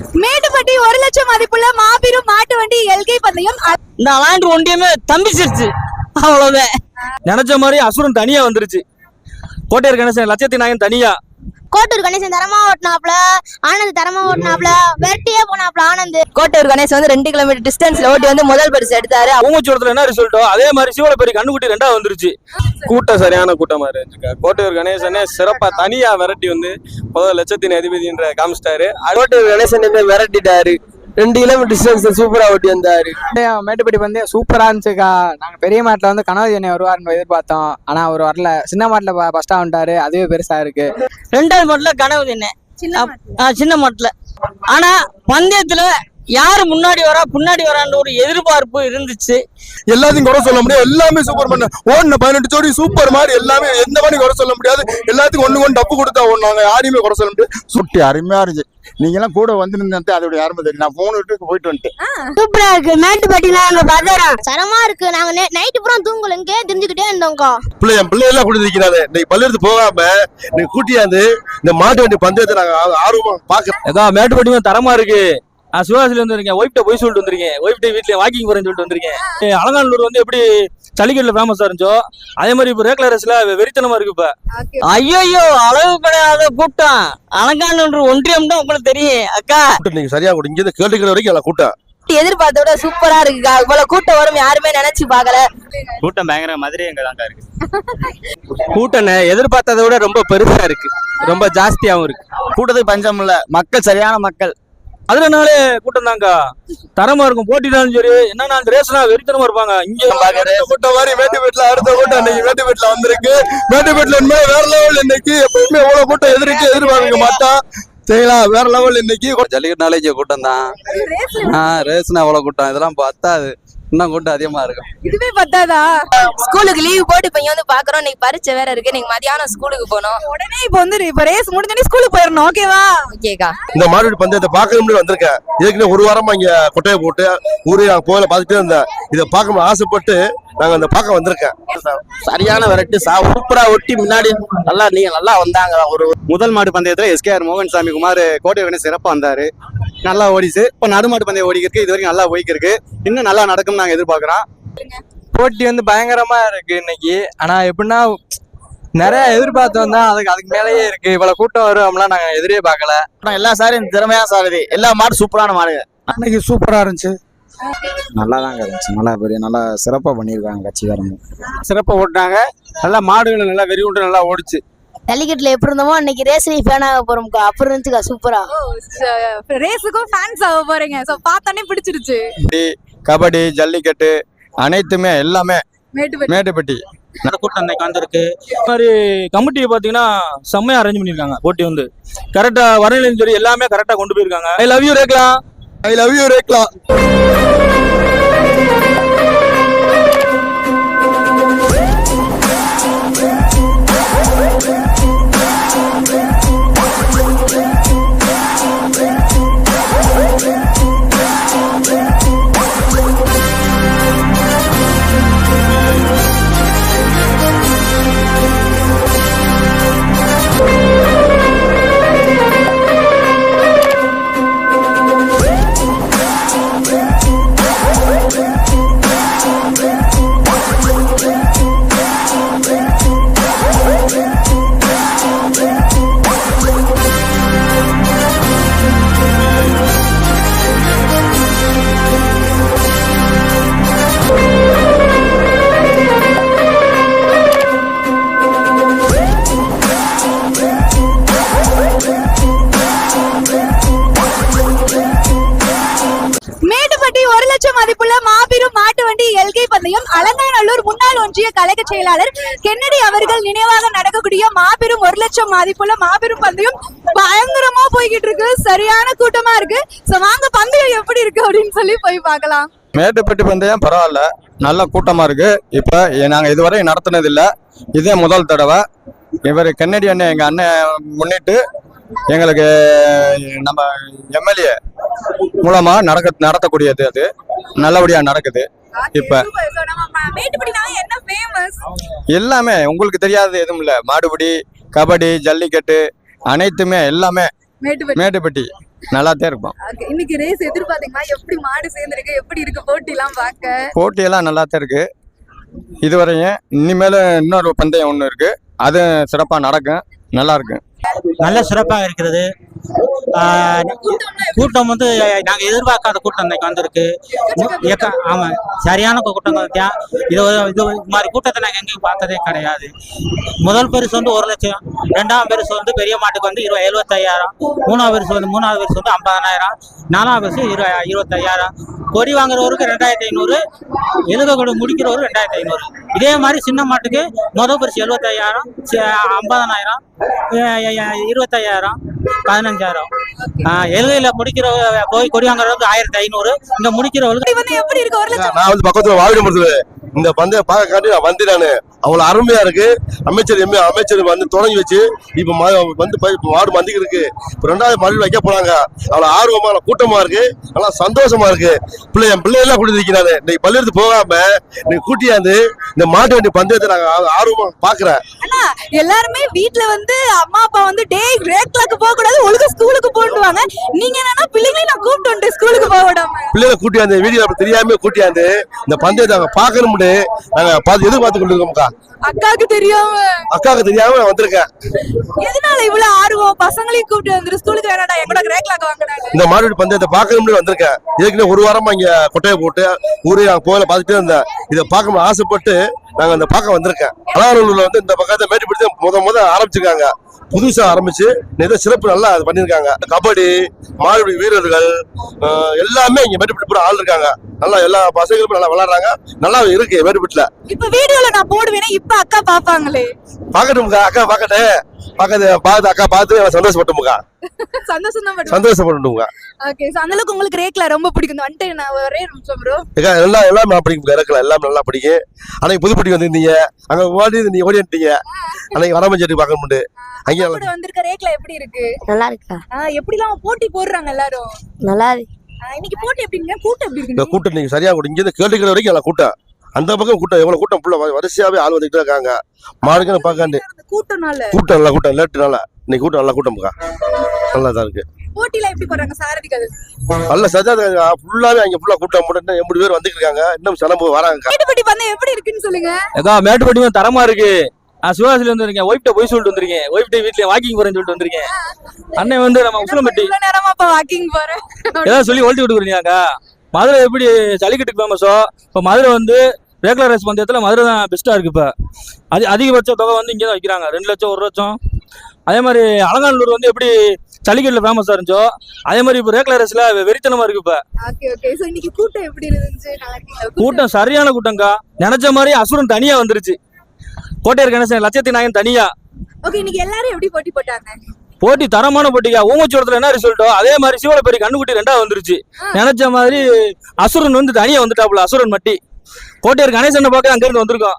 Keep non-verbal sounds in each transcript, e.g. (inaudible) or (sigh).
மேட்டுப்பட்டி ஒரு லட்சம் மதிப்புள்ள மாபெரும் மாட்டு வண்டி எல்கை பந்தயம். இந்த அலாண்டு ஒண்டியமே தம்பிச்சிருச்சு. அவ்வளவுதான். நினைச்ச மாதிரி அசுரன் தனியா வந்துருச்சு. கோட்டையர் கணேசன் லட்சத்தி நாயன் தனியா. கோட்டூர் கணேசன் தரமா ஓட்டினாப்ல? ஆனந்த் தரமா ஓட்டினாப்ல? வெட்டியே போனாப்ல ஆனந்த். கோட்டையூர் கணேசன் வந்து ரெண்டு கிலோமீட்டர் டிஸ்டன்ஸ்ல ஓட்டி வந்து முதல் பரிசு எடுத்தாரு. பூங்கச்சோடத்துல என்ன ரிசல்ட்டோ அதே மாதிரி சிவலப்பேரி கண்ணுக்குட்டி ரெண்டா வந்துருச்சு. கூட்டம் சரியான கூட்டமா இருந்துச்சுக்கா. கோட்டையூர் கணேசனே சிறப்பா தனியா விரட்டி வந்து முதல் லட்சத்தின் அதிபதின்ற காமிச்சிட்டாரு. கோட்டூர் கணேசன் விரட்டிட்டாரு? ரெண்டு கிலோமீட்டர் டிஸ்டன்ஸ் சூப்பரா ஓட்டி வந்தாரு. மேட்டுப்பட்டி வந்து சூப்பரா இருந்துச்சுக்கா. நாங்க பெரிய மாட்டுல வந்து கனவு என்னை வருவாருன்னு எதிர்பார்த்தோம். ஆனா அவர் வரல. சின்ன மாட்டுல ஃபர்ஸ்டா வந்துட்டாரு. அதுவே பெருசா இருக்கு. ரெண்டாவது மாட்டுல கனவு என்ன சின்ன ஆ, சின்ன மாட்டுல. ஆனா பந்தயத்துல யாரு முன்னாடி வரா பின்னாடி வரான்ற ஒரு எதிர்பார்ப்பு இருந்துச்சு. எல்லாத்தையும் குறை சொல்ல முடியாது. எல்லாமே சூப்பர் பண்ண ஓடின பதினெட்டு ஜோடி சூப்பர் மாதிரி எல்லாமே எந்த மாதிரி குறை சொல்ல முடியாது. எல்லாத்துக்கும் ஒண்ணு ஒன்று டப்பு கொடுத்தா ஓடினாங்க யாரையுமே குறை சொல்ல முடியாது. சுட்டி அருமையா இருந்துச்சு. நீங்க எல்லாம் கூட வந்திருந்தா அதோட அருமை தெரியும். நான் போன் விட்டு போயிட்டு வந்துட்டேன். சூப்பரா இருக்கு. மேட்டுப்பட்டினா பதறம் சரமா இருக்கு. நாங்க நைட்டு பூரா தூங்கல இங்கே தெரிஞ்சுக்கிட்டே இருந்தோம்க்கா. பிள்ளை என் பிள்ளை எல்லாம் கூட இருக்கிறாரு இன்னைக்கு பள்ளியெடுத்து போகாம நீ கூட்டியாந்து இந்த மாட்டு வண்டி பந்தயத்தை நாங்க ஆர்வமா பாக்க ஏதா மேட்டுப்பட்டி தரமா இருக்கு. நான் சிவகாசில வந்திருக்கேன் ஒய்ஃப்ட போய் சொல்லிட்டு வந்திருக்கேன். ஒய்ஃப்ட வீட்ல வாக்கிங் போறேன்னு சொல்லிட்டு வந்திருக்கேன். அலங்காநல்லூர் வந்து எப்படி ஜல்லிக்கட்டுல ஃபேமஸா இருந்துச்சோ? அதே மாதிரி இப்போ ரேக்லா ரேஸ்ல வெறித்தனமா இருக்கு இப்ப. ஐயோ அளவு கிடையாத கூட்டம். அலங்காநல்லூர் ஒன்றியம் தான் உங்களுக்கு தெரியும் அக்கா. நீங்க சரியா கூட இங்க இருந்து கேட்டுக்கிற வரைக்கும் எல்லாம் கூட்டம். எதிர்பார்த்த விட சூப்பரா இருக்குக்கா. இவ்வளவு கூட்டம் வரும் யாருமே நினைச்சு பார்க்கல. கூட்டம் பயங்கர மதுரை எங்க தாங்க இருக்கு. கூட்டம் எதிர்பார்த்ததை விட ரொம்ப பெருசா இருக்கு. ரொம்ப ஜாஸ்தியாவும் இருக்கு. கூட்டத்துக்கு பஞ்சம் இல்ல. மக்கள் சரியான மக்கள். அதனாலே கூட்டம் தாங்க தரமா இருக்கும் போட்டினாலும் சரி என்னன்னா அந்த ரேஸ்னா வெறித்தனமா இருப்பாங்க. இங்க கூட்டம் மாதிரி மேட்டுப்பேட்டில் அடுத்த கூட்டம் இன்னைக்கு மேட்டுப்பேட்டில் வந்திருக்கு. மேட்டுப்பேட்டில் உண்மையா வேற லெவல் இன்னைக்கு. எப்பயுமே எவ்வளவு கூட்டம் எதிர்க்கு எதிர்பார்க்க மாட்டான் சரிங்களா? வேற லெவல் இன்னைக்கு. ஜல்லிக்கட்டுனாலே இங்க கூட்டம் தான் ரேஸ்னா அவ்வளவு கூட்டம். இதெல்லாம் பத்தாது. இன்னும் கூட்டம் அதிகமா இருக்கும் இதுவே பத்தாதா? ஸ்கூலுக்கு லீவ் போட்டு இப்ப வந்து பாக்குறோம். இன்னைக்கு பரீட்சை வேற இருக்கு. இன்னைக்கு மதியானம் ஸ்கூலுக்கு போனோம். உடனே இப்போ வந்து இப்ப ரேஸ் முடிஞ்சோடனே ஸ்கூலுக்கு போயிடணும். ஓகேவா ஓகேக்கா. இந்த மாடு பந்தயத்தை பார்க்கணும்னு வந்திருக்கேன். ஏற்கனவே ஒரு வாரமா இங்க கொட்டையை போட்டு ஊரே நாங்க கோயில பார்த்துட்டே இருந்தேன். இதை பார்க்க ஆசைப்பட்டு நாங்க அந்த பார்க்க வந்திருக்கேன். சரியான விரட்டு சூப்பரா ஒட்டி முன்னாடி நல்லா நீங்க நல்லா வந்தாங்க. ஒரு முதல் மாடு பந்தயத்துல எஸ்கேஆர் மோகன் சாமி குமார் கோட்டை சிறப்பா வந்தாரு. நல்லா ஓடிச்சு. இப்ப நடுமாடு பந்தயம் ஓடிக்கிருக்கு இது வரைக்கும் நல்லா போய்க்கு இருக்கு. இன்னும் நல்லா நடக்கும் நாங்க எதிர்பார்க்கிறோம். போட்டி வந்து பயங்கரமா இருக்கு இன்னைக்கு. ஆனா எப்படின்னா நிறைய எதிர்பார்த்தோம் தான். அதுக்கு அதுக்கு மேலேயே இருக்கு. இவ்வளவு கூட்டம் வரும் அப்படிலாம் நாங்க எதிரே பார்க்கல. எல்லா சாரும் திறமையா சாரதி. எல்லா மாடு சூப்பரான மாடு. அன்னைக்கு சூப்பரா இருந்துச்சு. நல்லா தாங்க இருந்துச்சு. நல்லா பெரிய நல்லா சிறப்பா பண்ணியிருக்காங்க கட்சிக்காரங்க. சிறப்பா ஓட்டினாங்க. நல்லா மாடுகள் நல்லா வெறி விட்டு நல்லா ஓடிச்சு. ஜல்லிக்கட்டுல எப்படி இருந்தோமோ அன்னைக்கு ரேஸ்லி ஃபேன் ஆக போறோம்க்கா. அப்புறம் இருந்துச்சுக்கா சூப்பரா ரேஸுக்கும் ஃபேன்ஸ் ஆக போறீங்க. சோ பார்த்தோன்னே பிடிச்சிருச்சு. கபடி ஜல்லிக்கட்டு அனைத்துமே எல்லாமே. மேட்டுப்பட்டி. கூட்டம் இன்னைக்கு வந்திருக்கு. இந்த மாதிரி கமிட்டியை பாத்தீங்கன்னா செம்மையா அரேஞ்ச் பண்ணிருக்காங்க போட்டி வந்து. கரெக்டா வரலையும் சரி எல்லாமே கரெக்டா கொண்டு போயிருக்காங்க. I love you rekla. I love you rekla. கல்கை பந்தயம் அலங்காநல்லூர் முன்னாள் ஒன்றிய கழக செயலாளர் கென்னடி அவர்கள் நினைவாக நடக்கக்கூடிய மாபெரும் ஒரு லட்சம் மதிப்புள்ள மாபெரும் பந்தயம் பயங்கரமா போய்கிட்டு இருக்கு. சரியான கூட்டமா இருக்கு. சோ வாங்க பந்தயம் எப்படி இருக்கு அப்படின்னு சொல்லி போய் பார்க்கலாம். மேட்டுப்பட்டி பந்தயம் பரவாயில்ல. நல்ல கூட்டமா இருக்கு. இப்ப நாங்கள் நாங்க இதுவரை நடத்தினதில்லை. இதே முதல் தடவை. இவர் கன்னடி அண்ணன் எங்க அண்ணன் முன்னிட்டு எங்களுக்கு நம்ம எம்எல்ஏ மூலமா நடக்க நடத்தக்கூடியது அது. நல்லபடியா நடக்குது. இப்ப எல்லாமே உங்களுக்கு தெரியாதது எதுவும் இல்ல. மாடுபிடி கபடி ஜல்லிக்கட்டு அனைத்துமே எல்லாமே மேட்டுப்பட்டி. நல்லாத்தான் இருப்போம் Okay, இன்னைக்கு ரேஸ் எதிர்பார்த்தீங்களா? எப்படி மாடு சேர்ந்திருக்கு? எப்படி இருக்கு? போட்டி எல்லாம் பார்க்க. போட்டியெல்லாம் நல்லாத்தான் இருக்கு. இதுவரையும் இனிமேல் இன்னொரு பந்தயம் ஒன்று இருக்கு. அது சிறப்பாக நடக்கும். நல்லா இருக்கும் நல்ல சிறப்பாக இருக்கிறது. கூட்டம் வந்து நாங்கள் எதிர்பார்க்காத கூட்டம் இன்னைக்கு வந்திருக்கு. ஏக்க- ஆமா சரியான கூட்டம் இது இது மாதிரி கூட்டத்தை நாங்கள் எங்கேயும் பார்த்ததே கிடையாது. முதல் பரிசு வந்து ஒரு லட்சம் ரெண்டாம் பரிசு வந்து பெரிய மாட்டுக்கு வந்து இருபது எழுபத்தையாயிரம் மூணாவது பரிசு வந்து மூணாவது பரிசு வந்து ஐம்பதனாயிரம் நாலாவது பரிசு இரு இருபத்தையாயிரம். கொடி வாங்குறவருக்கு ரெண்டாயிரத்தி ஐநூறு எழுத கொடி முடிக்கிறவரு ரெண்டாயிரத்தி ஐநூறு. இதே மாதிரி சின்ன மாட்டுக்கு முதல் பரிசு எழுபத்தையாயிரம் ஐம்பதனாயிரம் இருபத்தையாயிரம் பதினஞ்சாயிரம். எழுதையில் முடிக்கிற போய் கொடி வாங்குறவருக்கு ஆயிரத்தி ஐநூறு. இங்கே முடிக்கிறவருக்கு இப்படி வந்து எப்படி இருக்கு? ஒரு லட்சம். நான் வந்து பக்கத்துல வாழிடமுடியல இந்த பந்தயம் பார்க்க காட்டி நான் வந்தேன் நானு அவ்வளவு அருமையா இருக்கு. அமைச்சர் எம்ஏ அமைச்சர் வந்து தொடங்கி வச்சு இப்ப வந்து வார்டு மந்திக்கு இருக்கு. இப்ப ரெண்டாவது மறுபடியும் வைக்க போனாங்க அவ்வளவு ஆர்வமா நல்ல கூட்டமா இருக்கு. நல்லா சந்தோஷமா இருக்கு. பிள்ளை என் பிள்ளை எல்லாம் கூட்டி இருக்கிறாரு. இன்னைக்கு பள்ளியெடுத்து போகாம நீங்க கூட்டியாந்து இந்த மாட்டு வண்டி பந்தயத்தை நாங்க ஆ- ஆர்வமா பாக்குறேன். அண்ணா எல்லாருமே வீட்ல வந்து அம்மா அப்பா வந்து டே ரேட் கிளாக்கு போக கூடாது ஒழுங்கா ஸ்கூலுக்கு போட்டுவாங்க நீங்க என்னன்னா பிள்ளைங்களையும் நான் கூப்பிட்டு வந்துட்டு ஸ்கூலுக்கு போக விடாம. பிள்ளைகளை கூட்டியாந்து வீடியோ அப்படி தெரியாம கூட்டியாந்து இந்த பந்தயத்தை நாங்க பாக்கணும்னு நாங்க பார்த்து எதிர்பார்த்து கொண்டு இருக்கோம்க்கா அக்காவுக்கு தெரியாம. அக்காவுக்கு தெரியாம நான் வந்திருக்கேன். எதனால இவ்வளவு ஆர்வம்? பசங்களையும் கூப்பிட்டு வந்துரு ஸ்கூலுக்கு வேணாடா எங்கூட கிளாக் வாங்கினாங்க இந்த மாடு பந்தயத்தை பார்க்கணும்னு வந்திருக்கேன். ஏற்கனவே ஒரு வாரமா இங்க கொட்டையை போட்டு ஊரே நாங்க போகல பார்த்துட்டே இருந்தேன். இதை பார்க்கணும் ஆசைப்பட்டு நாங்க அந்த பார்க்க வந்திருக்கேன். அலாரூர்ல வந்து இந்த பக்கத்தை மேட்டுப்பிடிச்சு முத முத ஆரம்பிச்சிருக்காங்க. புதுசா ஆரம்பிச்சு ஏதோ சிறப்பு நல்லா அது பண்ணிருக்காங்க கபடி மாடுபிடி வீரர்கள் எல்லாமே இங்க மேட்டுப்பிடி பூரா ஆள் இருக்காங்க. நல்லா எல்லா பசங்களும் நல்லா விளையாடுறாங்க. நல்லா இருக்கு மேட்டுப்பிட்டில இப்ப வீடியோல நான் போடுவேனே இப்ப அக்கா பாப்பாங்களே பாக்கட்டும்க்கா அக்கா பாக்கட்டு பாக்கது பார்த்து அக்கா பார்த்து எனக்கு சந்தோஷப்பட்டுமுக்கா. (laughs) சந்தோஷம் சந்தோஷப்பட்டுமுக்கா. ஓகே சோ அந்த அளவுக்கு உங்களுக்கு ரேக்ல ரொம்ப பிடிக்கும். வந்துட்டு நான் ஒரே நிமிஷம் ப்ரோ ஏக்கா, எல்லாம் எல்லாம் நான் படிக்கும் இறக்கல எல்லாம் நல்லா படிக்கும் அன்னைக்கு புதுப்பட்டி வந்திருந்தீங்க. அங்க ஓடி நீங்க ஓடி வந்துட்டீங்க. அன்னைக்கு வடமஞ்சேரி பார்க்க முடியும் அங்கே நல்லா கூட வந்திருக்க ரேக்ல எப்படி இருக்கு? நல்லா இருக்கா? எப்படிலாம் போட்டி போடுறாங்க எல்லாரும்? நல்லா இருக்கு. ஆஹ் இன்னைக்கு போட்டி எப்படிங்க கூட்டம் எப்படி இருக்கு கூட்டம் நீங்க சரியா கூட இங்க இருந்து வரைக்கும் எல்லாம் கூட்டம். அந்த பக்கம் கூட்டம் எவ்வளவு கூட்டம் ஃபுல்லா வரிசையாவே ஆள் வந்துகிட்டு இருக்காங்க. மாடுக்குன்னு பார்க்காண்டு. அந்த கூட்டம்னால. கூட்டம் நல்லா கூட்டம் லேட்டுனால இன்னைக்கு கூட்டம் நல்லா கூட்டம்க்கா நல்லா தான் இருக்கு. நல்ல ஃபுல்லாவே அங்க ஃபுல்லா கூட்டம் போட்டு எண்பது பேர் வந்துட்டு இருக்காங்க. இன்னும் சிலம்பு வராங்க. மேட்டுப்பட்டி பந்தயம் எப்படி இருக்குன்னு சொல்லுங்க. ஏக்கா மேட்டுப்பட்டி வந்து தரமா இருக்கு. நான் சிவாசில வந்திருக்கேன். ஒய்ஃப்ட போய் சொல்லிட்டு வந்திருக்கேன். ஒய்ஃப்ட வீட்ல வாக்கிங் போறேன்னு சொல்லிட்டு வந்திருக்கேன். அண்ணன் வந்து நம்ம உசிலம்பட்டி இவ்வளவு நேரமா அப்ப வாக்கிங் போறேன் ஏதாவது சொல்லி ஒழிச்சு விட்டுக்கிறீங்கக்கா மதுரை எப்படி ஜல்லிக்கட்டுக்கு ஃபேமஸோ இப்போ மதுரை வந்து ரெகுலர் ரேஸ் பந்தயத்தில் மதுரை தான் பெஸ்ட்டாக இருக்கு இப்போ. அது அதிகபட்ச தொகை வந்து இங்கே தான் வைக்கிறாங்க. ரெண்டு லட்சம் ஒரு லட்சம். அதே மாதிரி அலங்காநல்லூர் வந்து எப்படி ஜல்லிக்கட்டில் ஃபேமஸாக இருந்துச்சோ அதே மாதிரி இப்போ ரெகுலர் ரேஸில் வெறித்தனமாக இருக்கு இப்போ. கூட்டம் சரியான கூட்டம்க்கா. நினைச்ச மாதிரி அசுரன் தனியாக வந்துருச்சு. கோட்டையர் கணேசன் லட்சத்தி நாயன் தனியாக ஓகே இன்னைக்கு எல்லாரும் எப்படி போட்டி போட்டாங்க? போட்டி தரமான போட்டிக்கா. ஊமச்சோடத்துல என்ன ரிசல்ட்டோ அதே மாதிரி சிவலப்பேரி கண்ணுக்குட்டி ரெண்டாவது வந்துருச்சு. நினைச்ச மாதிரி அசுரன் வந்து தனியா வந்துட்டாப்புல அசுரன் மட்டி. கோட்டையர் கணேசனை பார்க்க அங்கிருந்து வந்திருக்கோம்.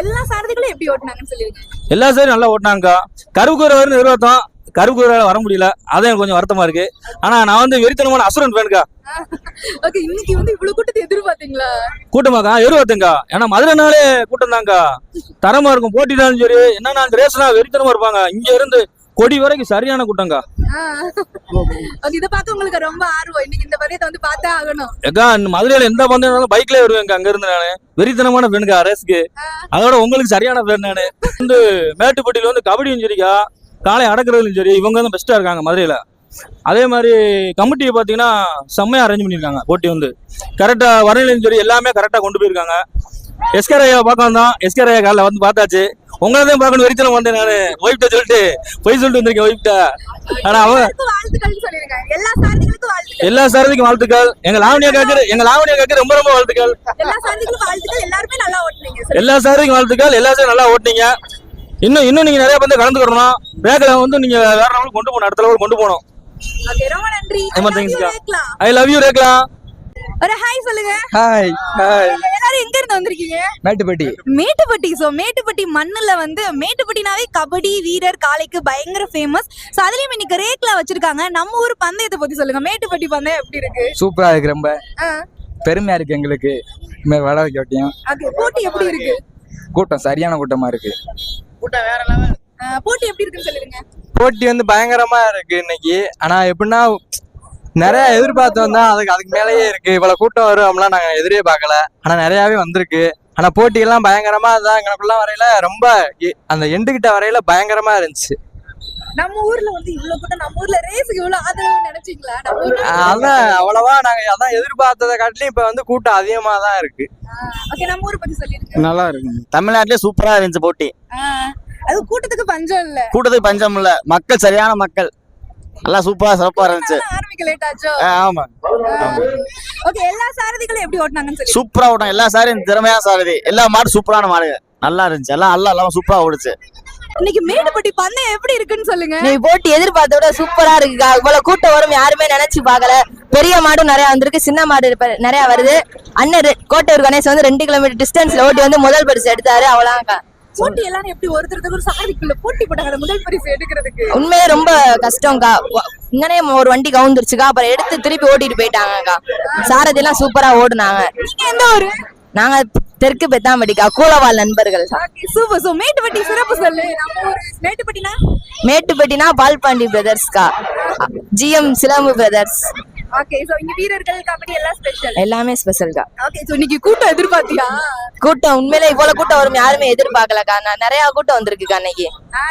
எல்லா சாரதிகளும் எப்படி ஓட்டுனாங்கன்னு சொல்லிருங்க. எல்லா சைடும் நல்லா ஓட்டினாங்கக்கா. கருவுக்கூரை வரும் நிறுவத்தம் கருவுக்கூரையால வர முடியல. அதான் எனக்கு கொஞ்சம் வருத்தமா இருக்கு. ஆனா நான் வந்து வெறித்தனமான அசுரன் ஃபேனுக்கா. ஓகே இன்னைக்கு வந்து இவ்வளவு கூட்டத்தை எதிர்பார்த்தீங்களா? கூட்டமாக்கா இருபத்துங்கா ஏன்னா மதுரைனாலே கூட்டம் தான்க்கா தரமா இருக்கும் போட்டினாலும் சரி என்னன்னா ரேஸ்னா வெறித்தனமா இருப்பாங்க. இங்க இருந்து கொடி வரைக்கும் சரியான கூட்டம்க்கா ஓகே இத பார்க்க உங்களுக்கு ரொம்ப ஆர்வம். இன்னைக்கு இந்த பந்தயத்தை வந்து பார்த்தே ஆகணும். ஏக்கா மதுரையில எந்த பந்தயம் பைக்லயே வருவேங்க அங்க இருந்து நானு. வெறித்தனமான பெண்ணுக்கா ரேஸ்க்கு. அதோட உங்களுக்கு சரியான பேர் நானு. வந்து மேட்டுப்பட்டியில வந்து கபடியும் சரிக்கா காலை அடக்குறதுலையும் சரி இவங்க வந்து பெஸ்டா இருக்காங்க மதுரையில. அதே மாதிரி கமிட்டியை பார்த்தீங்கன்னா செம்மையா அரேஞ்ச் பண்ணியிருக்காங்க போட்டி வந்து. கரெக்டா வரலையும் சரி எல்லாமே கரெக்டா கொண்டு போயிருக்காங்க. எஸ்கர் ஐயா பார்க்க வந்தோம் எஸ்கர் ஐயா காலைல வந்து பார்த்தாச்சு. உங்களதையும் பார்க்கணும் வெறித்தனம் வந்தேன் நான். ஒய்ஃப்ட சொல்லிட்டு போய் சொல்லிட்டு வந்திருக்கேன் ஒய்ஃப்ட ஆனா அவன் எல்லா சாரதிகளுக்கும் வாழ்த்துக்கள். எல்லா சாரதிக்கும் வாழ்த்துக்கள். எங்க லாவணியா காக்கு எங்க லாவணியா காக்கு ரொம்ப ரொம்ப வாழ்த்துக்கள். எல்லா சாரதிக்கும் வாழ்த்துக்கள். எல்லா சாரும் நல்லா ஓட்டுனீங்க. இன்னும் இன்னும் நீங்க நிறைய வந்து கலந்துக்கிறணும் வேகல வந்து நீங்க வேற லெவலுக்கு கொண்டு போகணும். அடுத்த லெவலுக்கு கொண்டு போகணும். ரொம்ப நன்றி. I love you rekla. ஒரு ஹாய் சொல்லுங்க. ஹாய் ஹாய் எல்லாரும் எங்க இருந்து வந்திருக்கீங்க? மேட்டுப்பட்டி. மேட்டுப்பட்டி சோ மேட்டுப்பட்டி மண்ணுல வந்து மேட்டுப்பட்டினாவே கபடி வீரர் காளைக்கு பயங்கர ஃபேமஸ் சோ அதுலயும் இன்னைக்கு ரேக்ல வச்சிருக்காங்க. நம்ம ஊர் பந்தயத்தை பத்தி சொல்லுங்க. மேட்டுப்பட்டி பந்தயம் எப்படி இருக்கு? சூப்பரா இருக்கு ரொம்ப. ஆ, பெருமையா இருக்கு எங்களுக்கு. வட வைக்கட்டியும் okay. போட்டி எப்படி இருக்கு? கூட்டம் சரியான கூட்டமா இருக்கு. ஆ, போட்டி எப்படி இருக்குன்னு சொல்லிருங்க போட்டி வந்து பயங்கரமா இருக்கு இன்னைக்கு. ஆனா எப்படின்னா நிறைய எதிர்பார்த்து வந்தா அதுக்கு அதுக்கு மேலேயே இருக்கு. இவ்வளவு கூட்டம் வரும் அப்படிலாம் நாங்க எதிரே பார்க்கல. ஆனா நிறையாவே வந்திருக்கு. ஆனா போட்டியெல்லாம் பயங்கரமா தான் எங்களுக்குள்ள வரையில ரொம்ப அந்த எண்டு கிட்ட வரையில பயங்கரமா இருந்துச்சு. நம்ம ஊர்ல வந்து இவ்வளவு கூட்டம் நம்ம ஊர்ல ரேஸுக்கு இவ்வளவு ஆதரவு நினைச்சீங்களா? அதான் அவ்வளவா நாங்க அதான் எதிர்பார்த்ததை காட்டிலும் இப்ப வந்து கூட்டம் அதிகமா தான் இருக்கு. ஓகே நம்ம ஊரை பத்தி சொல்லிருங்க நல்லா இருக்கு. தமிழ்நாட்டிலே சூப்பரா இருந்துச்சு போட்டி. அது கூட்டத்துக்கு பஞ்சம் இல்ல. கூட்டத்துக்கு பஞ்சம் இல்ல. மக்கள் சரியான மக்கள். நல்லா சூப்பரா சிறப்பா இருந்துச்சு. ஆனா ஆரம்பிக்க லேட் ஆச்சோ? ஆ, ஆமா. ஓகே எல்லா சாரதிகளும் எப்படி ஓட்டுனாங்கன்னு சொல்லி. சூப்பரா ஓட்டம் எல்லா சாரியும் திறமையான சாரதி. எல்லா மாடு சூப்பரான மாடு நல்லா இருந்துச்சு. எல்லாம் எல்லாம் எல்லாம் சூப்பரா ஓடுச்சு. இன்னைக்கு மேடுபட்டி பந்தயம் எப்படி இருக்குன்னு சொல்லுங்க. நீ போட்டி எதிர்பார்த்த விட சூப்பரா இருக்குக்கா இவ்வளவு கூட்டம் வரும் யாருமே நினைச்சு பார்க்கல. பெரிய மாடும் நிறைய வந்திருக்கு. சின்ன மாடு நிறைய வருது. அண்ணன் கோட்டையூர் கணேசன் வந்து ரெண்டு கிலோமீட்டர் டிஸ்டன்ஸ்ல ஓட்டி வந்து முதல் பரிசு எடுத்தாரு. அவ்வளவுதான்க்கா போட்டி எல்லாரும் எப்படி ஒருத்தருக்கு ஒரு சாரதிக்குள்ள போட்டி போட்டாங்க முதல் பரிசு எடுக்கிறதுக்கு. உண்மையே ரொம்ப கஷ்டம்க்கா. இங்கனே ஒரு வண்டி கவுந்துருச்சுக்கா அப்புறம் எடுத்து திருப்பி ஓட்டிட்டு போயிட்டாங்கக்கா. சாரதி எல்லாம் சூப்பரா ஓடுனாங்க. நீங்க எந்த ஊரு? நாங்க தெற்கு பெத்தாம்பட்டிக்கா கூலவாள் நண்பர்கள். சூப்பர் சோ மேட்டுப்பட்டி சிறப்பு சொல்லு. மேட்டுப்பட்டினா? மேட்டுப்பட்டினா Palpandi பிரதர்ஸ்க்கா GM Silambu brothers okay so இங்க வீரர்கள் கபடி எல்லாம் ஸ்பெஷல் எல்லாமே ஸ்பெஷல்க்கா ஓகே சோ இன்னைக்கு கூட்டம் எதிர்பார்த்தியா? கூட்டம் உண்மையிலே இவ்வளவு கூட்டம் வரும் யாருமே எதிர்பார்க்கலக்கா நான் நிறைய கூட்டம் வந்திருக்குக்கா அன்னைக்கு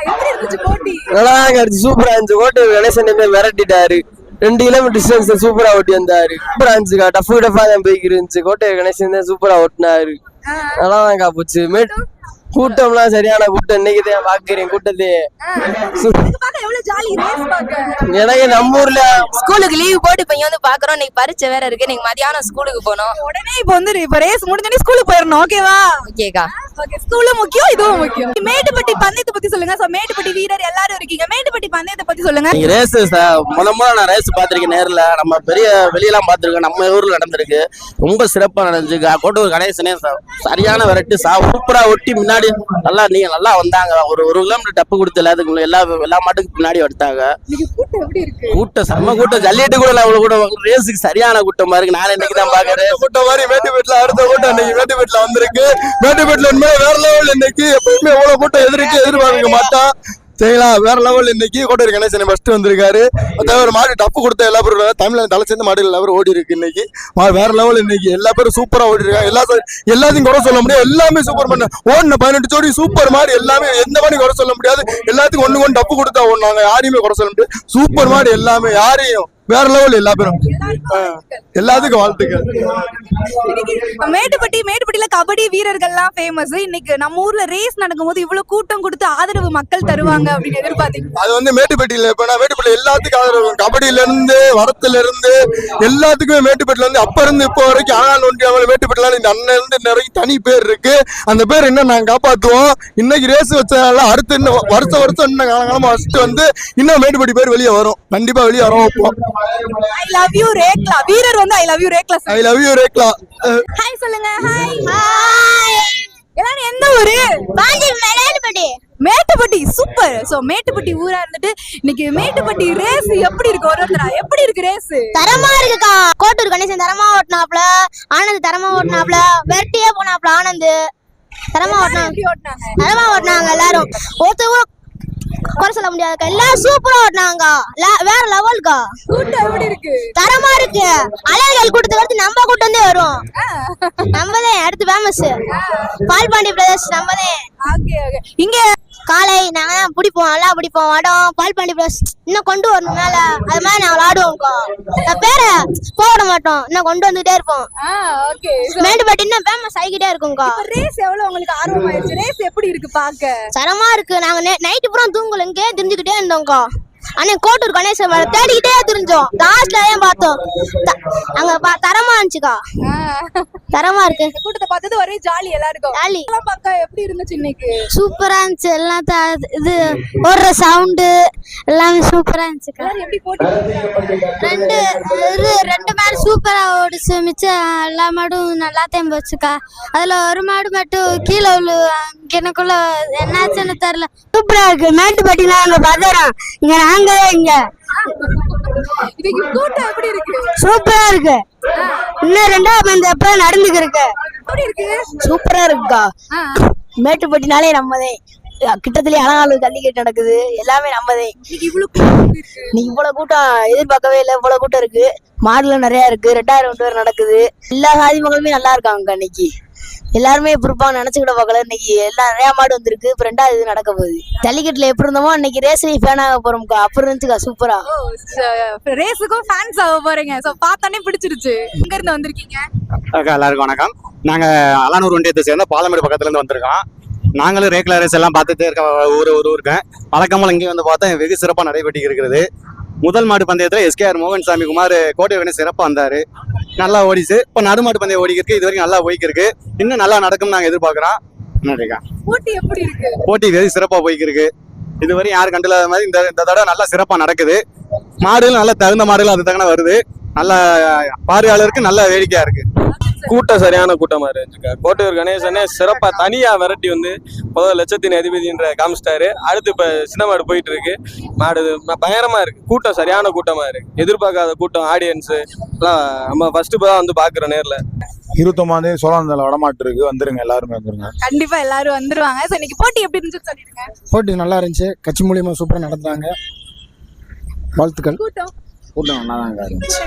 எப்படி இருந்துச்சு போட்டி? நல்லா இருந்துச்சு சூப்பரா இருந்துச்சு. கோட்டை கணேசன் மிரட்டிட்டாரு ரெண்டு கிலோமீட்டர் டிஸ்டன்ஸ் சூப்பரா ஓட்டி வந்தாரு. சூப்பரா இருந்துச்சுக்கா டஃப் டஃபா தான் போய்க்கு இருந்துச்சு. கோட்டை கணேசன் தான் சூப்பரா ஓட்டினாரு. நல்லா தான்க்கா போச்சு. மேட் கூட்டம்லாம் சரியான கூட்டம். இன்னைக்கு பாக்குறேன் பார்க்க எனக்கு நம்ம ஊர்ல ஸ்கூலுக்கு லீவ் போட்டு இப்ப வந்து பாக்குறோம். இன்னைக்கு பரீட்சை வேற இருக்கு. இன்னைக்கு மதியானம் ஸ்கூலுக்கு போனோம். உடனே இப்போ வந்து இப்ப ரேஸ் முடிஞ்சோடனே ஸ்கூலுக்கு போயிடணும். ஓகேவா ஓகேக்கா. ஓகே ஸ்கூலும் முக்கியம் இதுவும் முக்கியம். மேட்டுப்பட்டி பந்தயத்தை பத்தி சொல்லுங்க. சோ மேட்டுப்பட்டி வீரர் எல்லாரும் இருக்கீங்க. மேட்டுப்பட்டி பந்தயத்தை பத்தி சொல்லுங்க. நீங்க ரேஸ் முத முத நான் ரேஸ் பார்த்திருக்கேன் நேர்ல. நம்ம பெரிய வெளியெல்லாம் பார்த்திருக்கோம். நம்ம ஊர்ல நடந்திருக்கு. ரொம்ப சிறப்பா நடந்துச்சு. கோட்டூர் கணேசனே சரியான விரட்டு. சா சூப்பரா ஒட்டி முன்னாடி நல்லா நீங்க நல்லா வந்தாங்க. ஒரு ஒரு கிலோமீட்டர் டப்பு கொடுத்து எல்லாத்துக்கும் எல்லா எல்லா மாட்டுக்கு பின்னாடி எடுத்தாங்க. கூட்டம் எப்படி இருக்கு? கூட்டம் செம்ம கூட்டம். ஜல்லிட்டு கூட அவ்வளவு கூட. ரேஸுக்கு சரியான கூட்டமா இருக்கு நானே இன்னைக்கு தான் பாக்குறேன் கூட்டம் மாதிரி மேட்டுப்பேட்டில் அடுத்த கூட்டம் இன்னைக்கு மேட்டுப்பேட்டில் வந்திருக்கு. மேட்டுப்பேட்டில் உண்மையிலே வேற லெவல் இன்னைக்கு எப்பவுமே எவ்வளவு கூட்டம் எதிர்க்கு எதிர்பார்க்க மாட்டான் செய்யலாம் வேற லெவல் இன்னைக்கு கோட்டை கணேசன் ஃபர்ஸ்ட் வந்திருக்காரு. ஒரு மாடு டப்பு கொடுத்த எல்லா பேரும் தமிழ்ல தலை சேர்ந்து மாடு எல்லா பேரும் ஓடி இருக்கு இன்னைக்கு. வேற லெவல் இன்னைக்கு. எல்லா பேரும் சூப்பரா ஓடி இருக்காங்க. எல்லா எல்லாத்தையும் குறை சொல்ல முடியாது. எல்லாமே சூப்பர் பண்ண ஓடின பதினெட்டு ஜோடி சூப்பர் மாடு எல்லாமே எந்த மாதிரி குறை சொல்ல முடியாது. எல்லாத்துக்கும் ஒண்ணு ஒன்று டப்பு கொடுத்தா ஓடினாங்க யாரையுமே குறை சொல்ல முடியாது. சூப்பர் மாடு எல்லாமே யாரையும் வேற லெவல் எல்லா பேரும். எல்லாத்துக்கும் வாழ்த்துக்கள். மேட்டுப்பட்டி மேட்டுப்பட்டியில கபடி வீரர்கள்லாம் ஃபேமஸ் இன்னைக்கு நம்ம ஊர்ல ரேஸ் நடக்கும்போது இவ்வளவு கூட்டம் கொடுத்து ஆதரவு மக்கள் தருவாங்க அப்படின்னு எதிர்பார்த்தீங்க. அது வந்து மேட்டுப்பட்டியில இப்ப நான் மேட்டுப்பட்டி எல்லாத்துக்கும் ஆதரவு. கபடியில இருந்து வரத்துல இருந்து எல்லாத்துக்குமே மேட்டுப்பட்டில இருந்து அப்ப இருந்து இப்போ வரைக்கும் ஆனால் ஒன்றிய மேட்டுப்பட்டில இந்த அண்ணன் இருந்து நிறைய தனி பேர் இருக்கு. அந்த பேர் இன்னும் நாங்க காப்பாத்துவோம்? இன்னைக்கு ரேஸ் வச்சதால அடுத்து இன்னும் வருஷம் வருஷம் இன்னும் காலகாலமா வச்சுட்டு வந்து இன்னும் மேட்டுப்பட்டி பேர் வெளியே வரும். கண்டிப்பா வெளியே வர வைப்போம். ஐ லவ் யூ ரேக்லா வீரர் வந்து I love you rekla I love you rekla hi சொல்லுங்க. ஹாய் எல்லாரும் எந்த ஊரு? மேட்டுப்பட்டி. மேட்டுப்பட்டி சூப்பர் சோ மேட்டுப்பட்டி ஊரா இருந்துட்டு இன்னைக்கு மேட்டுப்பட்டி ரேஸ் எப்படி இருக்கு? ஒரு ஒருத்தரா? எப்படி இருக்கு ரேஸ் தரமா இருக்குக்கா. கோட்டூர் கணேசன் தரமா ஓட்டினாப்ல. ஆனந்த் தரமா ஓட்டினாப்ல. வெரட்டியே போனாப்ல ஆனந்த். தரமா ஓட்டுனாங்க. தரமா ஓட்டினாங்க எல்லாரும். ஒருத்தர் கூட குறை சொல்ல முடியாதுக்கா. எல்லாரும் சூப்பரா ஓட்டினாங்க வேற லெவல்க்கா கூட்டம் எப்படி இருக்கு? தரமா இருக்கு. அலைகள் கூட்டத்துக்கு அடுத்து நம்ம கூட்டம் வந்து வரும். நம்மதே அடுத்து ஃபேமஸ் பால்பாண்டி பிரதர்ஸ் நம்மதே ஓகே ஓகே. இங்க காலை நாங்க தான் பிடிப்போம் நல்லா பிடிப்போம். ஆடம் பால்பாண்டி பிரதர்ஸ் இன்னும் கொண்டு வரணும் மேல. அது மாதிரி நாங்க விளாடுவோம்க்கா. நான் பேரை போட மாட்டோம். இன்னும் கொண்டு வந்துட்டே இருப்போம். மேட்டுப்பட்டி இன்னும் ஃபேமஸ் ஆகிக்கிட்டே இருக்கும்க்கா. ரேஸ் எவ்வளவு உங்களுக்கு ஆர்வம் ஆயிருச்சு ரேஸ் எப்படி இருக்கு பாக்க? தரமா இருக்கு. நாங்க நைட்டு பூரா தூங்கல இங்கே தெரிஞ்சுக்கிட்டே இருந்தோம்க்கா. அண்ணே கோட்டூர் கணேசன் மேல தேடிக்கிட்டே தெரிஞ்சோம். லாஸ்ட்ல ஏன் பார்த்தோம்? அங்க தரமா இருந்துச்சுக்கா. தரமா இருக்கு. கூட்டத்தை பார்த்தது ஒரே ஜாலி எல்லாருக்கும். ஜாலி. பார்க்க எப்படி இருந்துச்சு இன்னைக்கு? சூப்பரா இருந்துச்சு. எல்லாம் இது ஓடுற சவுண்டு எல்லாமே சூப்பரா இருந்துச்சுக்கா. எப்படி போட்டி? ரெண்டு இது ரெண்டு மாடு சூப்பரா ஓடிச்சு. மிச்சம் எல்லா மாடும் நல்லா தான் போச்சுக்கா. அதுல ஒரு மாடு மட்டும் கீழே விழு எனக்குள்ள என்னாச்சுன்னு தெரியல. சூப்பரா இருக்கு. மேட்டுப்பட்டினா அங்க பதறம். இங்க நாங்க இங்க. இன்னைக்கு கூட்டம் எப்படி இருக்கு? சூப்பரா இருக்கு. இன்னும் ரெண்டாவது இந்த எப்ப நடந்துக்கு இருக்கு. சூப்பரா இருக்குக்கா. மேட்டுப்பட்டினாலே நம்மதே. கிட்டத்திலே அலங்காலு ஜல்லிக்கட்டு நடக்குது. எல்லாமே நம்மதே. இன்னைக்கு இவ்வளவு கூட்டம் எதிர்பார்க்கவே இல்லை. இவ்வளவு கூட்டம் இருக்கு. மாடுல நிறைய இருக்கு. ரெண்டாயிரம் பேர் நடக்குது. எல்லா சாதி மக்களுமே நல்லா இருக்காங்க இன்னைக்கு. எல்லாருமே இப்ப இருப்பாங்க நினைச்சுக்கிட்ட பார்க்கல. இன்னைக்கு எல்லாம் நிறைய மாடு வந்திருக்கு. இப்ப ரெண்டாவது இது நடக்க போகுது. ஜல்லிக்கட்டுல எப்படி இருந்தோமோ இன்னைக்கு ரேஸ்லி ஃபேனாக போறோம்க்கா அப்புறம் இருந்துச்சுக்கா சூப்பரா ரேஸுக்கும் ஃபேன்ஸ் ஆக போறீங்க. சோ பார்த்தானே பிடிச்சிருச்சு. எங்க இருந்து வந்திருக்கீங்க? அக்கா எல்லாருக்கும் வணக்கம். நாங்கள் அலானூர் ஒன்றியத்தை சேர்ந்த பாலமேடு பக்கத்துலேருந்து வந்திருக்கோம். நாங்களும் ரேக்லா ரேஸ் எல்லாம் பார்த்துட்டே இருக்க ஊர் ஒரு ஊருக்கேன் வழக்கமாக இங்கே வந்து பார்த்தா வெகு சிறப்பாக நடைபெற்று இருக்கிறது முதல் மாடு பந்தயத்தில் எஸ்கேஆர் மோகன் சாமி குமார் கோட்டை சிறப்பாக வந்தார். நல்லா ஓடிச்சு. இப்போ நடுமாடு பந்தயம் ஓடிக்கிருக்கு இது வரைக்கும் நல்லா போய்க்கிருக்கு. இன்னும் நல்லா நடக்கும்னு நாங்கள் எதிர்பார்க்குறோம். நன்றிக்கா போட்டி எப்படி இருக்கு? போட்டி வெகு சிறப்பாக போய்க்கிருக்கு. இதுவரை யாரும் கண்டில்லாத மாதிரி இந்த இந்த தடவை நல்லா சிறப்பாக நடக்குது. மாடுகள் நல்லா தகுந்த மாடுகள் அது தகுந்த வருது. நல்ல பார்வையாளருக்கு நல்ல வேடிக்கையாக இருக்குது கூட்டம் சரியான கூட்டமா இருந்துச்சுக்கா. கோட்டையூர் கணேசனே சிறப்பா தனியா விரட்டி வந்து முதல் லட்சத்தின் அதிபதின்ற காமிச்சிட்டாரு. அடுத்து இப்ப சின்ன மாடு போயிட்டு இருக்கு மாடு பயங்கரமா இருக்கு. கூட்டம் சரியான கூட்டமா இருக்கு. எதிர்பார்க்காத கூட்டம் ஆடியன்ஸ் எல்லாம் நம்ம ஃபர்ஸ்ட் இப்போ தான் வந்து பாக்குறோம் நேர்ல. இருபத்தொம்பதாம் தேதி சோழாந்தல வடமாட்டு இருக்கு வந்துருங்க எல்லாருமே வந்துருங்க. கண்டிப்பா எல்லாரும் வந்துருவாங்க. சோ இன்னைக்கு போட்டி எப்படி இருந்துச்சு சொல்லிடுங்க. போட்டி நல்லா இருந்துச்சு. கட்சி மூலியமா சூப்பராக நடத்துனாங்க. வாழ்த்துக்கள். கூட்டம் நல்லா தாங்க இருந்துச்சு.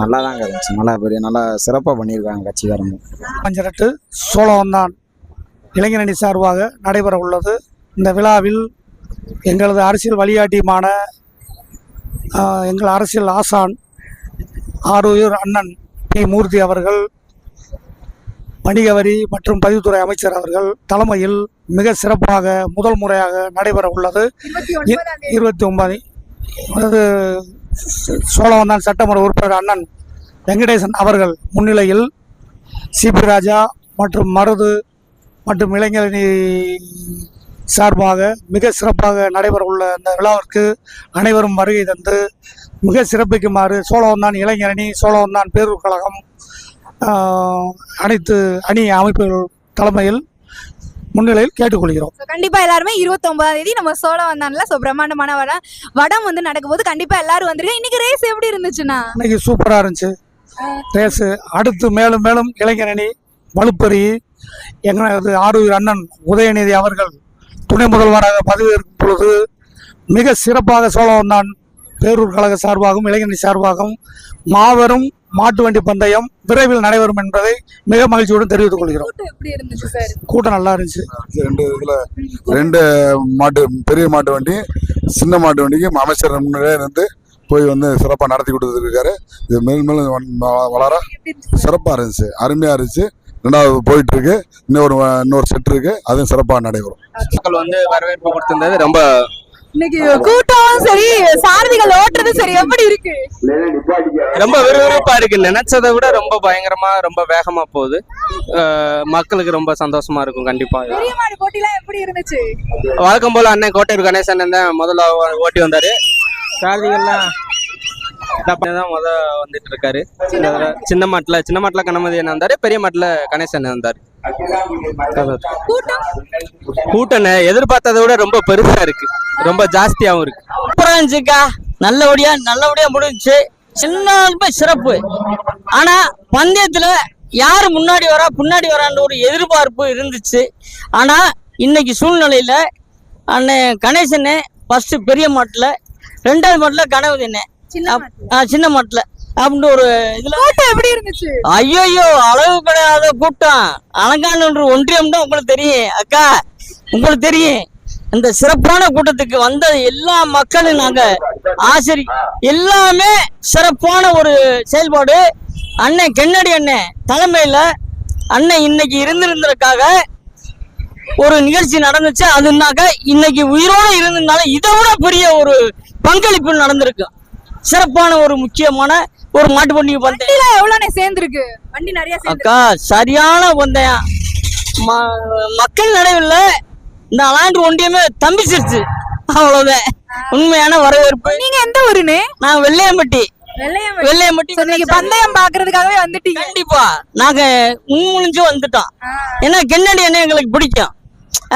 நல்லா தாங்க இருந்துச்சு. நல்லா பெரிய நல்லா சிறப்பாக பண்ணியிருக்காங்க கட்சிக்காரங்க. பஞ்சரட்டு சோழவந்தான் இளைஞரணி சார்பாக நடைபெற உள்ளது. இந்த விழாவில் எங்களது அரசியல் வழிகாட்டியுமான எங்கள் அரசியல் ஆசான் ஆரூர் அண்ணன் பி. மூர்த்தி அவர்கள் வணிக வரி மற்றும் பதிவுத்துறை அமைச்சர் அவர்கள் தலைமையில் மிக சிறப்பாக முதல் முறையாக நடைபெற உள்ளது. இருபத்தி ஒன்பது அது சோழவந்தான் சட்டமன்ற உறுப்பினர் அண்ணன் வெங்கடேசன் அவர்கள் முன்னிலையில் சிபி ராஜா மற்றும் மருது மற்றும் இளைஞரணி சார்பாக மிக சிறப்பாக நடைபெற உள்ள இந்த விழாவிற்கு அனைவரும் வருகை தந்து மிக சிறப்பிக்குமாறு சோழவந்தான் இளைஞரணி சோழவந்தான் பேரூர் கழகம் அனைத்து அணி அமைப்புகள் தலைமையில் முன்னிலையில் கேட்டுக்கொள்கிறோம். கண்டிப்பா எல்லாருமே இருபத்தி ஒன்பதாம் தேதி நம்ம சோழ வந்தான்ல. சோ பிரம்மாண்டமான வடம் வடம் வந்து நடக்கும் போது கண்டிப்பா எல்லாரும் வந்துருங்க இன்னைக்கு ரேஸ் எப்படி இருந்துச்சுன்னா இன்னைக்கு சூப்பராக இருந்துச்சு. ரேஸு அடுத்து மேலும் மேலும் இளைஞரணி வலுப்பெறி எங்களது ஆரூர் அண்ணன் உதயநிதி அவர்கள் துணை முதல்வராக பதவியேற்கும் பொழுது மிக சிறப்பாக சோழவந்தான் பேரூர் கழக சார்பாகவும் இளைஞரணி சார்பாகவும் மாபெரும் மாட்டு வண்டி பந்தயம் விரைவில் நடைபெறும் என்பதை மிக மகிழ்ச்சியுடன் தெரிவித்துக் கொள்கிறோம். கூட்டம் எப்படி இருந்துச்சு சார்? கூட்டம் நல்லா இருந்துச்சு. ரெண்டு இதுல ரெண்டு மாட்டு பெரிய மாட்டு வண்டி சின்ன மாட்டு வண்டிக்கு அமைச்சர் இருந்து போய் வந்து சிறப்பாக நடத்தி கொடுத்துருக்காரு. இது மேலும் மேலும் வளர சிறப்பாக இருந்துச்சு அருமையாக இருந்துச்சு. ரெண்டாவது போயிட்டு இருக்கு இன்னொரு இன்னொரு செட் இருக்கு. அதுவும் சிறப்பாக நடைபெறும். மக்கள் வந்து வரவேற்பு கொடுத்திருந்தது ரொம்ப இன்னைக்கு கூட்டம் சரி சாரதிகள் ஓட்டுறது சரி எப்படி இருக்கு? ரொம்ப விறுவிறுப்பா இருக்கு. நினைச்சதை விட ரொம்ப பயங்கரமா ரொம்ப வேகமா போகுது. மக்களுக்கு ரொம்ப சந்தோஷமா இருக்கும் கண்டிப்பா. போட்டிலாம் எப்படி இருந்துச்சு? வழக்கம் போல அண்ணன் கோட்டையூர் கணேசன் தான் முதல்ல ஓட்டி வந்தாரு. சாரதிகள்லாம் தான் முத வந்துட்டு இருக்காரு. சின்ன மாட்டுல சின்ன மாட்டுல கணபதி அண்ணன் வந்தாரு பெரிய மாட்டுல கணேசன் வந்தாரு. கூட்டம். கூட்டம் எதிர்பார்த்ததை விட ரொம்ப பெருசா இருக்கு. ரொம்ப ஜாஸ்தியாவும் இருக்கு. சூப்பரா இருந்துச்சுக்கா. நல்லபடியா நல்லபடியா முடிஞ்சுச்சு. சின்ன சிறப்பு. ஆனா பந்தயத்துல யாரு முன்னாடி வரா பின்னாடி வரான்ற ஒரு எதிர்பார்ப்பு இருந்துச்சு. ஆனா இன்னைக்கு சூழ்நிலையில அண்ணன் கணேசனே ஃபர்ஸ்ட் பெரிய மாட்டுல ரெண்டாவது மாட்டுல அப்- ஆ, சின்ன மாட்டுல. அப்படின்ட்டு ஒரு இதுல எப்படி இருந்துச்சு? ஐயோ அளவு கிடையாத கூட்டம் அலங்காநல்லூர் ஒன்றியம் தான் உங்களுக்கு தெரியும். அக்கா உங்களுக்கு தெரியும். இந்த சிறப்பான கூட்டத்துக்கு வந்த எல்லா மக்களும் நாங்க ஆசிரி எல்லாமே சிறப்பான ஒரு செயல்பாடு. அண்ணன் கென்னடி அண்ணன் தலைமையில அண்ணன் இன்னைக்கு இருந்திருந்ததுக்காக ஒரு நிகழ்ச்சி நடந்துச்சு. அதுனாக்க இன்னைக்கு உயிரோட இருந்ததுனால இதை விட பெரிய ஒரு பங்களிப்பு நடந்திருக்கு. சிறப்பான ஒரு முக்கியமான ஒரு மாட்டு பண்டிகை பந்தயம் வண்டில எவ்வளவு சேர்ந்துருக்கு? வண்டி நிறைய சேர்ந்து அக்கா சரியான பந்தயம் ம- மக்கள் நடைவில் இந்த அலாண்டு ஒன்றியமே தம்பிச்சிருச்சு. அவ்வளவுதான். உண்மையான வரவேற்பு. நீங்க எந்த ஊருன்னு நான் வெள்ளையம்பட்டி. வெள்ளையம் வெள்ளையம்பட்டி நீங்க பந்தயம் பாக்குறதுக்காகவே வந்துட்டீங்க. கண்டிப்பா. நாங்க முன்முழிஞ்சு வந்துட்டோம். ஏன்னா கென்னடி அண்ணன் எங்களுக்கு பிடிக்கும்.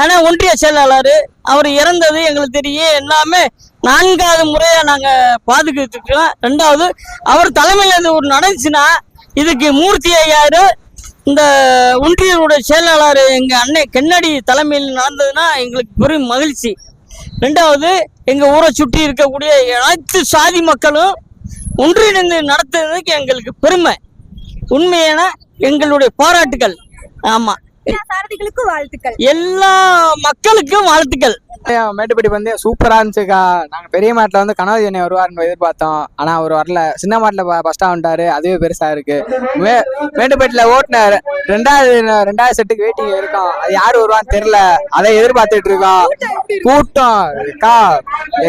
ஆனால் ஒன்றிய செயலாளர் அவர் இறந்தது எங்களுக்கு தெரியும். எல்லாமே நான்காவது முறையாக நாங்கள் பாதுகாத்துக்கிறோம் ரெண்டாவது அவர் தலைமையில் இது ஒரு நடந்துச்சுன்னா இதுக்கு மூர்த்தி ஐயாரு இந்த ஒன்றியருடைய செயலாளர் எங்கள் அண்ணன் கென்னடி தலைமையில் நடந்ததுன்னா எங்களுக்கு பெரும் மகிழ்ச்சி. ரெண்டாவது எங்கள் ஊரை சுற்றி இருக்கக்கூடிய அனைத்து சாதி மக்களும் ஒன்றிணைந்து நடத்துறதுக்கு எங்களுக்கு பெருமை. உண்மையான எங்களுடைய பாராட்டுகள். ஆமாம் எல்லா சாரதிகளுக்கும் வாழ்த்துக்கள். எல்லா மக்களுக்கும் வாழ்த்துக்கள். மேட்டுப்பட்டி வந்து சூப்பரா இருந்துச்சுக்கா. நாங்க பெரிய மாட்டில் வந்து கனவு என்ன வருவாருன்னு எதிர்பார்த்தோம். ஆனா அவர் வரல. சின்ன மாட்டில் ஃபர்ஸ்டா வந்துட்டாரு. அதுவே பெருசா இருக்கு. மே மேட்டுப்பட்டியில ஓட்டுனார் ரெண்டாவது ரெண்டாவது செட்டுக்கு வெயிட்டிங் இருக்கோம். அது யாரு வருவான்னு தெரியல. அதை எதிர்பார்த்துட்டு இருக்கோம். கூட்டம் அக்கா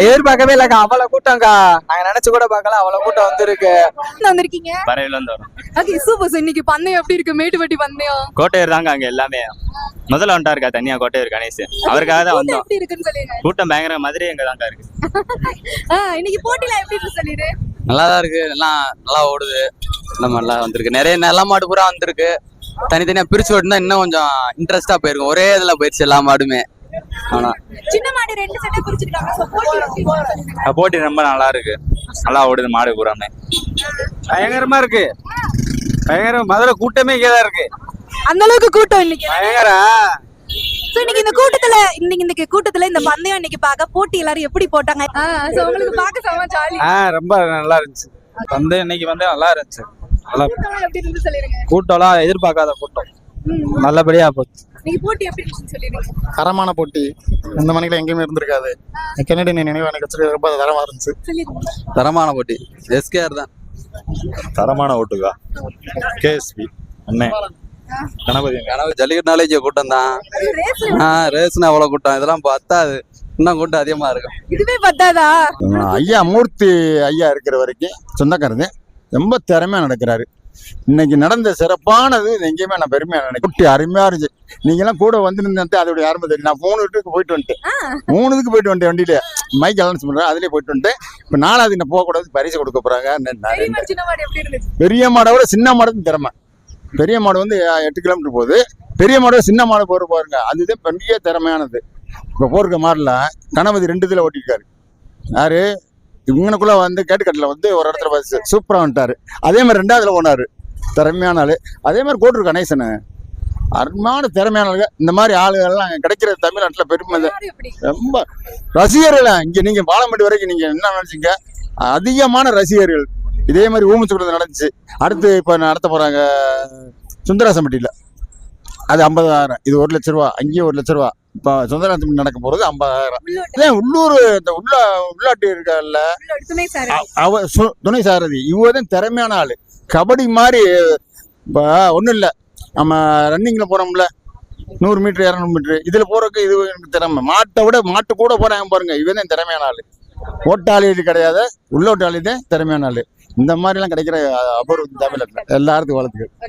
எதிர்பார்க்கவே இல்லக்கா. அவ்வளவு கூட்டம்க்கா. நாங்க நினைச்சு கூட பார்க்கல. அவ்வளவு கூட்டம் வந்திருக்கு. வந்திருக்கீங்க? பறவையில இருந்து வரும் ஓகே சூப்பர் சார் இன்னைக்கு பந்தயம் எப்படி இருக்கு? மேட்டுப்பட்டி பந்தயம். கோட்டையூர் தாங்க அங்க எல்லாமே முதல்ல வந்துட்டாருக்கா தனியா கோட்டையூர் கணேஷ்? அவருக்காக தான் வந்தோம். எப்படி இருக்குன்னு சொல்லிடுங்க கூட்டம் பயங்கர மதுரை எங்க தாங்க இருக்கு. ஆ, இன்னைக்கு போட்டியில எப்படி இருக்கு சொல்லிடு. நல்லா தான் இருக்கு. எல்லாம் நல்லா ஓடுது. நம்ம நல்லா வந்திருக்கு. நிறைய நல்ல மாடு பூரா வந்திருக்கு. தனித்தனியா பிரிச்சு ஓட்டுனா இன்னும் கொஞ்சம் இன்ட்ரெஸ்டா போயிருக்கும். ஒரே இதுல போயிருச்சு எல்லா மாடுமே. ஆனா சின்ன மாடு ரெண்டு செட்டா போட்டி எப்படி இருக்குன்னு சொல்லுங்க. போட்டி ரொம்ப நல்லா இருக்கு. நல்லா ஓடுது மாடு பூராமே. பயங்கரமா இருக்கு. பயங்கர மதுரை கூட்டமே இங்கே தான் இருக்கு. அந்த அளவுக்கு கூட்டம் இன்னைக்கு. சோ இன்னைக்கு இந்த கூட்டத்துல இன்னைக்கு இன்னைக்கு கூட்டத்துல இந்த பந்தயம் இன்னைக்கு பார்க்க போட்டி எல்லாரும் எப்படி போட்டாங்க? சோ உங்களுக்கு பார்க்க செம ஜாலி ஆ ரொம்ப நல்லா இருந்துச்சு. வந்து இன்னைக்கு வந்து நல்லா இருந்துச்சு. நல்லா கூட்டம் எப்படி இருந்து சொல்லிருங்க? கூட்டம்லாம் எதிர்பார்க்காத கூட்டம். நல்லபடியா போச்சு. இன்னைக்கு போட்டி எப்படி இருந்துச்சு சொல்லிருங்க. தரமான போட்டி. இந்த மணிக்கெல்லாம் எங்கேயுமே இருந்திருக்காது. கென்னடி நினைவு எனக்கு ரொம்ப தரமா இருந்துச்சு. தரமான போட்டி. எஸ்கேஆர் தான். தரமான ஓட்டுக்கா? கேஎஸ்பி அண்ணே. கணபதி. கனவு ஜல்லிக்கட்டுனாலே இங்கே கூட்டம் தான். ஆ ரேஸ்னா அவ்வளோ கூட்டம். இதெல்லாம் பத்தாது. இன்னும் கூட்டம் அதிகமா இருக்கும். இதுவே பத்தாதா? ஐயா மூர்த்தி ஐயா இருக்கிற வரைக்கும் சொந்தக்காரங்க ரொம்ப திறமையா நடக்கிறாரு. இன்னைக்கு நடந்த சிறப்பானது எங்கேயுமே நான் பெருமையா நினைக்கிறேன். குட்டி அருமையா இருந்துச்சு. நீங்க எல்லாம் கூட வந்துருந்தா அதோட யாருமே தெரியும். நான் மூணு வீட்டுக்கு போயிட்டு வந்துட்டேன். மூணு இதுக்கு போயிட்டு வந்துட்டேன் வண்டியில. மைக் அலன்ஸ் பண்றேன் அதுலயே போயிட்டு வந்துட்டேன். இப்ப நாலாவது என்ன போகக்கூடாது பரிசு கொடுக்க போறாங்க. பெரிய மாடு விட சின்ன மாடு தான் திறமை. பெரிய மாடு வந்து எட்டு கிலோமீட்டர் போகுது. பெரிய மாடு சின்ன மாடு போற பாருங்க. அதுதான் பெரிய திறமையானது. இப்போ போருக்க மாடல கணபதி ரெண்டு இதில் ஓட்டிருக்காரு யாரு? இவனுக்குள்ள வந்து கேட்டுக்கட்டில் வந்து ஒரு இடத்துல பஸ் சூப்பராக வந்துட்டாரு. அதே மாதிரி ரெண்டாவதுல போனாரு திறமையான ஆளு. அதே மாதிரி கோட்டூர் கணேசனு. அருமையான திறமையான ஆளுங்க. இந்த மாதிரி ஆளுகள்லாம் கிடைக்கிற தமிழ்நாட்டில் பெருமை ரொம்ப ரசிகர்கள். இங்க நீங்க பாலமேடு வரைக்கும் நீங்க என்ன நினைச்சீங்க? அதிகமான ரசிகர்கள். இதே மாதிரி ஊமுச்சுக்குள்ள நடந்துச்சு. அடுத்து இப்ப நடத்த போறாங்க சுந்தராசம்பட்டியில அது ஐம்பதாயிரம். இது ஒரு லட்ச ரூபா. அங்கேயும் ஒரு லட்ச ரூபா. இப்போ சுந்தராசம்பட்டி நடக்க போறது ஐம்பதாயிரம். இதே உள்ளூர் இந்த உள்ள உள்ளாட்டு இருக்கல அவ துணை சாரதி. இவ தான் திறமையான ஆளு. கபடி மாதிரி இப்போ ஒன்றும் இல்லை. நம்ம ரன்னிங்கில் போகிறோம்ல நூறு மீட்டர் இரநூறு மீட்டர். இதில் போகிறதுக்கு இது எனக்கு திறமை. மாட்டை விட மாட்டு கூட போகிறாங்க பாருங்க. இவன் தான் திறமையான ஆள். ஓட்டாளி கிடையாது. உள்ளோட்டாளி தான் திறமையான ஆள். இந்த மாதிரிலாம் கிடைக்கிற அபூர்வம் தமிழ்நாட்டில் எல்லாருக்கும் வளர்த்துக்கு.